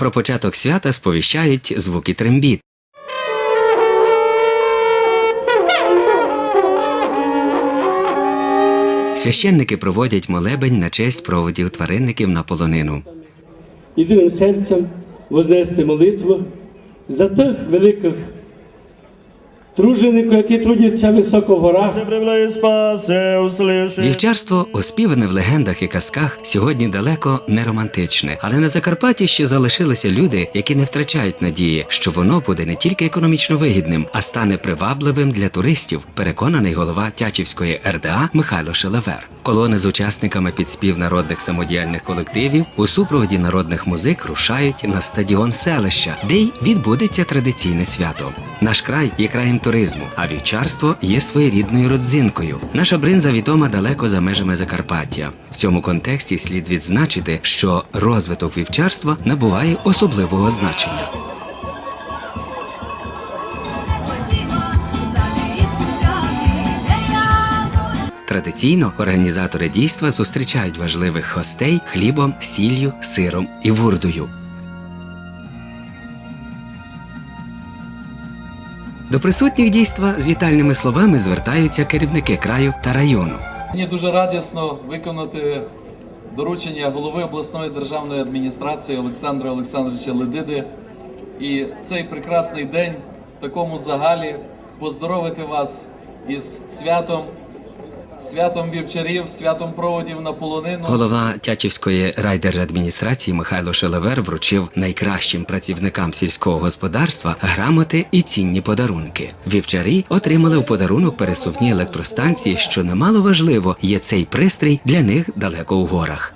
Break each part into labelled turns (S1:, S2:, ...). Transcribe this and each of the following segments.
S1: Про початок свята сповіщають звуки трембіт. Священники проводять молебень на честь проводів тваринників на полонину.
S2: єдиним серцем вознести молитву за тих великих тружеників, які трудяться високо в горах.
S1: Вівчарство, оспіване в легендах і казках, сьогодні далеко не романтичне, але на Закарпатті ще залишилися люди, які не втрачають надії, що воно буде не тільки економічно вигідним, а стане привабливим для туристів. Переконаний голова Тячівської РДА Михайло Шелевер. Колони з учасниками підспів народних самодіяльних колективів у супроводі народних музик рушають на стадіон селища, де й відбудеться традиційне свято. Наш край є краєм туризму, а вівчарство є своєрідною родзинкою. Наша бринза відома далеко за межами Закарпаття. В цьому контексті слід відзначити, що розвиток вівчарства набуває особливого значення. Традиційно організатори дійства зустрічають важливих гостей хлібом, сіллю, сиром і вурдою. До присутніх дійства з вітальними словами звертаються керівники краю та району.
S3: Мені дуже радісно виконати доручення голови обласної державної адміністрації Олександра Олександровича Ледиди. І цей прекрасний день в такому загалі поздоровити вас із святом, святом вівчарів, святом проводів на полонину.
S1: Голова Тячівської райдержадміністрації Михайло Шелевер вручив найкращим працівникам сільського господарства грамоти і цінні подарунки. Вівчарі отримали у подарунок пересувні електростанції, що немало важливо, є цей пристрій для них далеко у горах.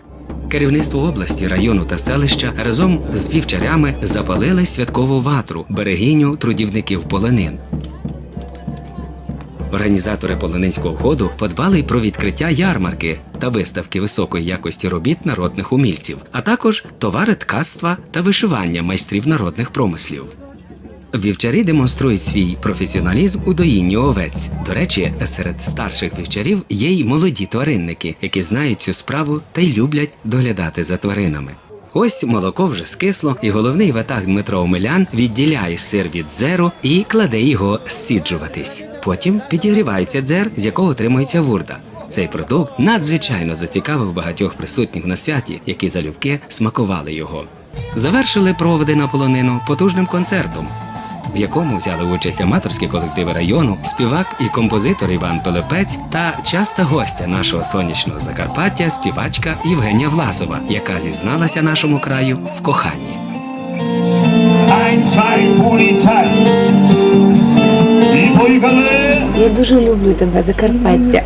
S1: Керівництво області, району та селища разом з вівчарями запалили святкову ватру берегиню трудівників полонин. Організатори полонинського ходу подбали й про відкриття ярмарки та виставки високої якості робіт народних умільців, а також товари ткацтва та вишивання майстрів народних промислів. Вівчарі демонструють свій професіоналізм у доїнні овець. До речі, серед старших вівчарів є й молоді тваринники, які знають цю справу та й люблять доглядати за тваринами. Ось молоко вже скисло, і головний ватаг Дмитро Омелян відділяє сир від дзеру і кладе його сціджуватись. Потім підігрівається дзер, з якого отримується вурда. Цей продукт надзвичайно зацікавив багатьох присутніх на святі, які залюбки смакували його. Завершили проводи на полонину потужним концертом, в якому взяли участь аматорські колективи району, співак і композитор Іван Пилипець та часта гостя нашого сонячного Закарпаття, співачка Євгенія Власова, яка зізналася нашому краю в коханні.
S4: Ein, zwei.
S5: Я дуже люблю тебе, Закарпаття.